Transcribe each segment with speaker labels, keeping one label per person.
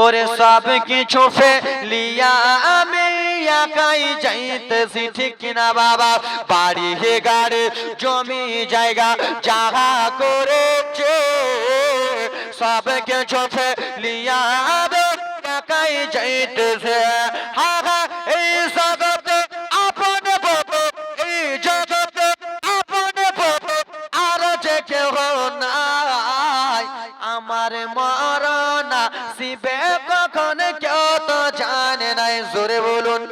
Speaker 1: ওরে সব কিছু ফেলিয়া আমি একাই যাইতেছি ঠিক কিনা বাবা বাড়ি গাড়ি জমি জায়গা যাহা করেছে সব কিছু ফেলিয়া আমি একাই যাইতেছে হা হা এই নাই আমার মরনা শিবে কখন কেউ তো জানে নাই, জোরে বলুন।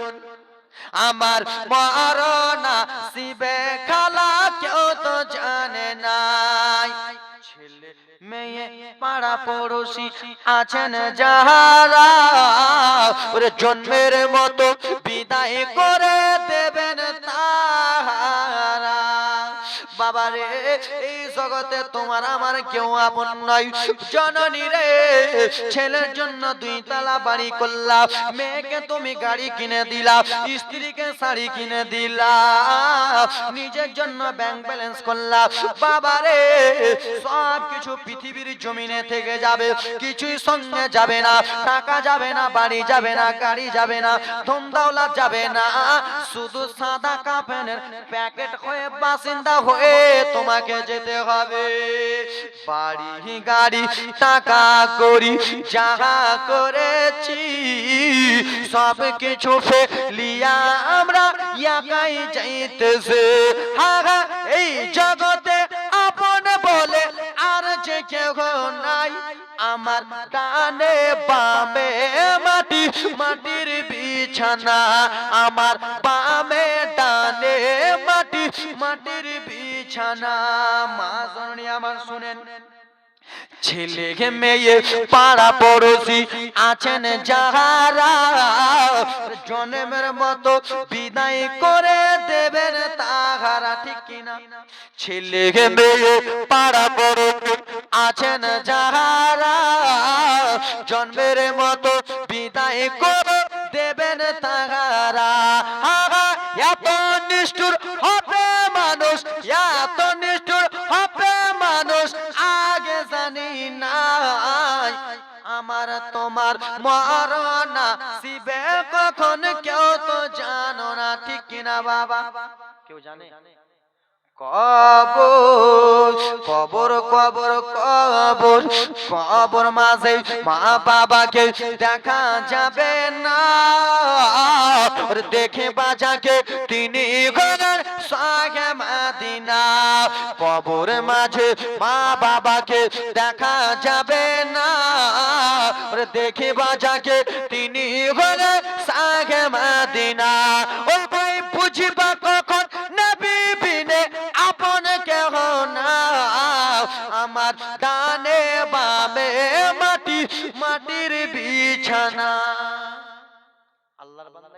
Speaker 1: আমার মরনা শিবে খালা কেউ তো জানে নাই। মেয়ে, পাড়া পড়োশি আছেন যাহারা, ওরে জন্মের মতো বিদায় করে দেবেন বাবা রে এই জগতে তোমার আমার কেউ আপন নয়। জননী রে, ছেলের জন্য দুই তালা বাড়ি করলাম মেয়েকে তুমি গাড়ি কিনে দিলা, স্ত্রীকে শাড়ি কিনে দিলা, নিজের জন্য ব্যাংক ব্যালেন্স করলাম বাবা রে সব কিছু পৃথিবীর জমিনে থেকে যাবে, কিছুই সঙ্গে যাবে না, টাকা যাবে না, বাড়ি যাবে না, গাড়ি যাবে না ধন যাবে না। শুধু সাদা কাপেনের প্যাকেট হয়ে বাসিন্দা হয়ে তোমাকে যেতে হবে। বাড়ি গাড়ি টাকা করি করেছি, সব কিছু ফেলিয়া আমরা একাই যাইতেছে। এই জগতে আপন বলে আর যে কেউ নাই। আমার ডানে বামে মাটি, মাটির বিছানা। আমার বামে ডানে মাটি, মাটির বিছানা, মা জননী আমার শুনেন। ছেলে মেয়ে, পাড়া পড়োশি আছেন যাহারা, জন্মের মতো বিদায় করে দেবেন তাহারা, ঠিক কিনা? ছেলে মেয়ে, পাড়া পড়োশি আছেন যাহারা, জন্মের মতো বিদায় করে দেবেন তাহারা। এত নিষ্ঠুর হবে আমার তোমার মরনা শিবে কখন কেউ তো জানো না ঠিক কিনা বাবা? কেউ জানে? কবর কবর কবর কবর কবর মাঝে মা বাবাকে দেখা যাবে না। দেখে বাজাকে তিনি ঘরের সাগে মাদিনা। কবর মাঝে মা বাবাকে দেখা যাবে না। ওর দেখে বাজাকে তিনি ঘরের সাগে মাদিনা। ও আমার ডানে বামে মাটি মাটির বিছানা। আল্লাহর বান্দা